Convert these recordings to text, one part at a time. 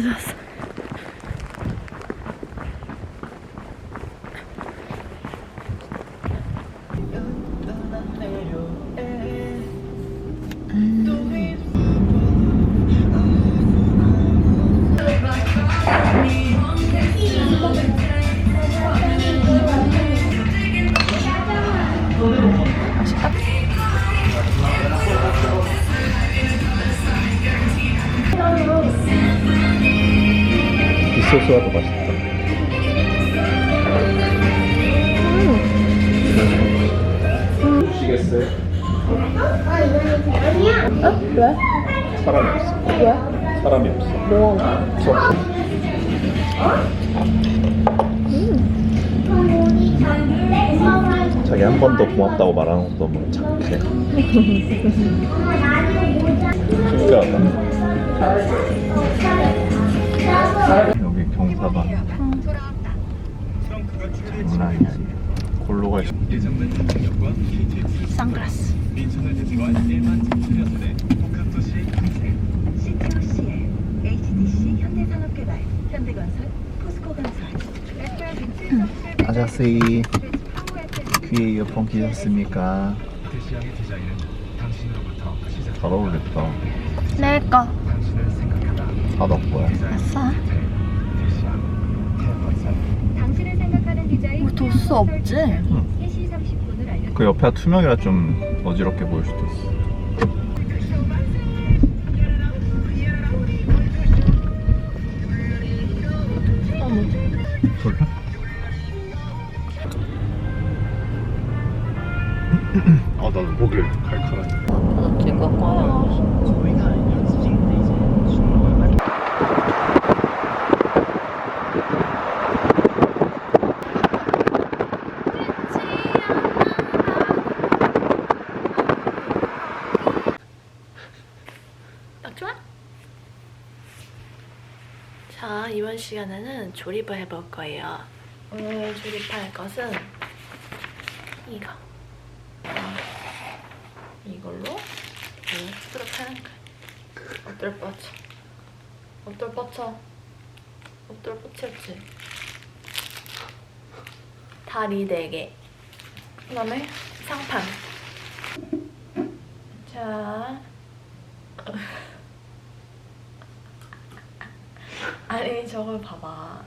зараз. 소스가 더 맛있다. 보시겠어요? 어? 왜? 사람이 없어. 왜? 사람이 없어. 뭐? 없어. 자기 한 번 더 고맙다고 말하는 것도 너무 착해. 신기하다. 경사가 장난이 아니야. 골로 동력과 KTX 선글라스. 민선을 대지관 1만 진출연선의 복합도시 항생 CTOCL, HDC 현대산업개발, 현대건설, 포스코건설, 아저씨 귀에 이어폰 끼셨습니까? 잘 어울렸다. 내 거. 사덕 거야. 아싸. 도수 없지? 3시 30분을 알려 그 옆에가 투명이라 좀 어지럽게 보일 수도 있어. 졸라? 아, 나도 목이 칼칼하네. 찍을 거야. 딱 좋아? 자, 이번 시간에는 조립을 해볼 거예요. 오늘 조립할 것은 이거. 이걸로 뜯도록 하는 거야. 엎드려 뻗쳐. 엎드려 뻗쳐. 엎드려 뻗쳤지. 다리 4개. 그 다음에 상판. 자. 아니 저걸 봐봐.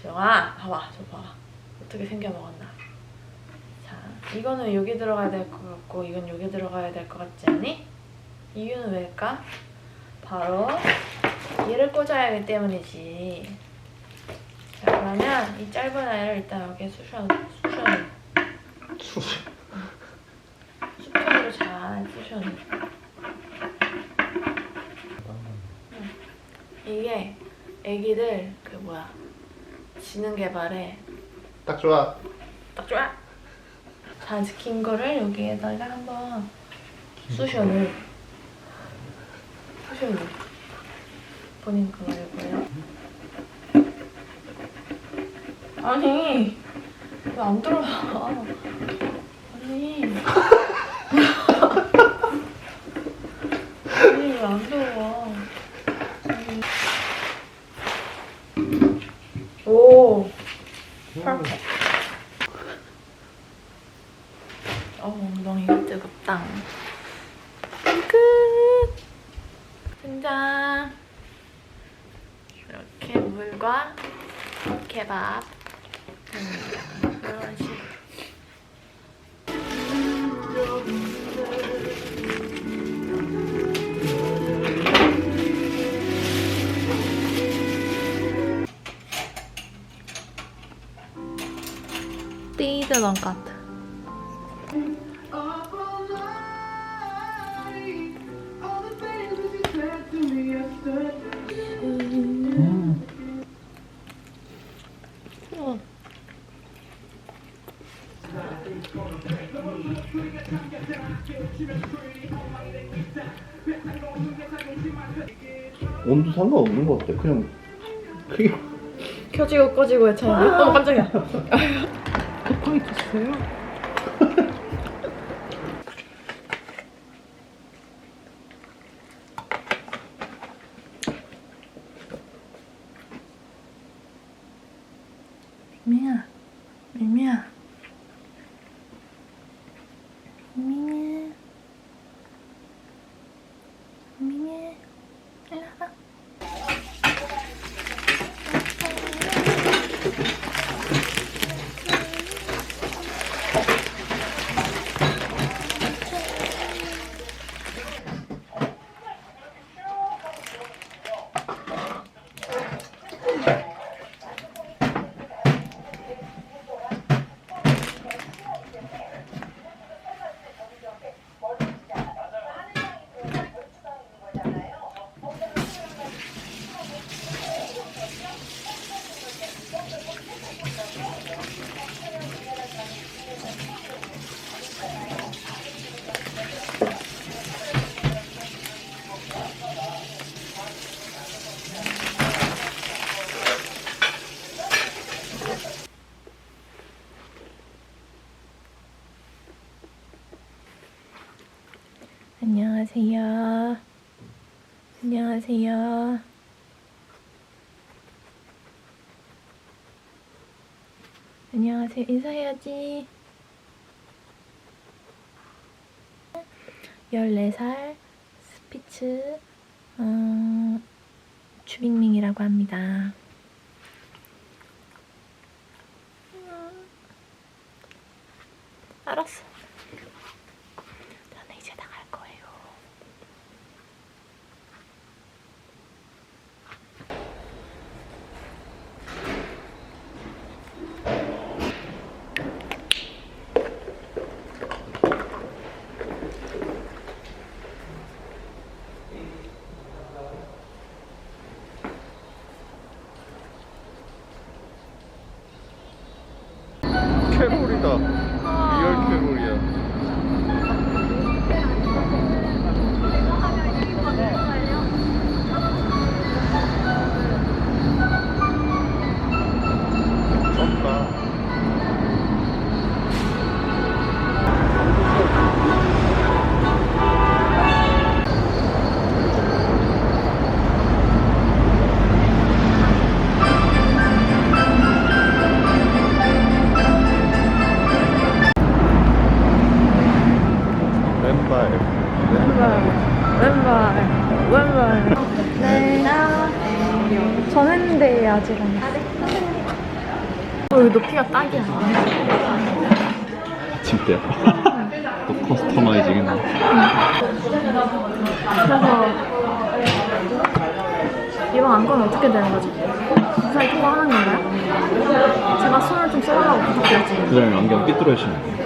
지영아 봐봐 저 봐봐. 어떻게 생겨 먹었나. 자 이거는 여기 들어가야 될 것 같고 이건 여기 들어가야 될 것 같지 않니? 이유는 왜일까? 바로 얘를 꽂아야 하기 때문이지. 자 그러면 이 짧은 아이를 일단 여기에 쑤셔 쑤셔 수평으로 잘 쑤셔 이게 애기들 그 뭐야 지능 개발에 딱 좋아. 딱 좋아. 자, 이제 긴 거를 여기에다가 한번 쑤셔넣. 쑤셔넣. 본인 그거 말고요. 아니, 왜 안 들어가? 아니. 아니, 왜 안 들어가? 어. 온도 상관없는 것 같아. 그냥 크게. 켜지고 꺼지고 했잖아. 어 깜짝이야. 뚜껑이 tus어요? 미미야, 미미야, 미미야, 미미야, 일로 와봐. 안녕하세요. 안녕하세요. 안녕하세요. 인사해야지. 14살 스피츠 어, 주빅밍이라고 합니다. 음. 알았어. 했어. 어, 여기 높이가 딱이야. 침대야. 또 커스터마이징 했네. 그래서 이왕 안 거면 어떻게 되는 거지? 무사히 통과하는 건가요? 제가 손을 좀 써달라고 부탁드렸지. 그 사람이 안경 삐뚤어지네.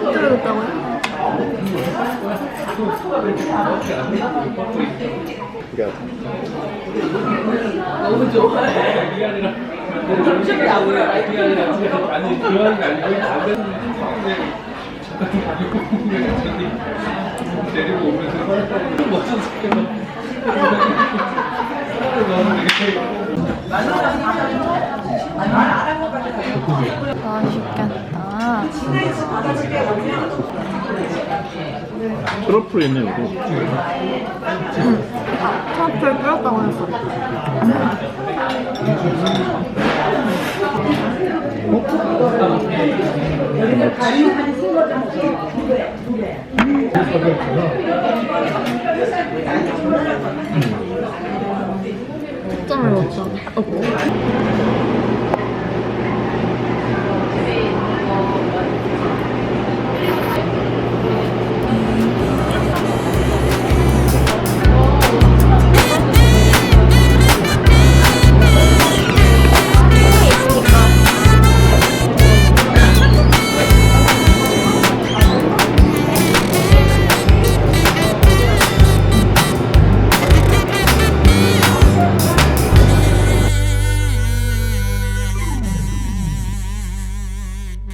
삐뚤어졌다고요? 야. 맛있겠다. 트러플 있네, 이거. 차트를 뿌렸다고 했어. 점을 먹자. 어.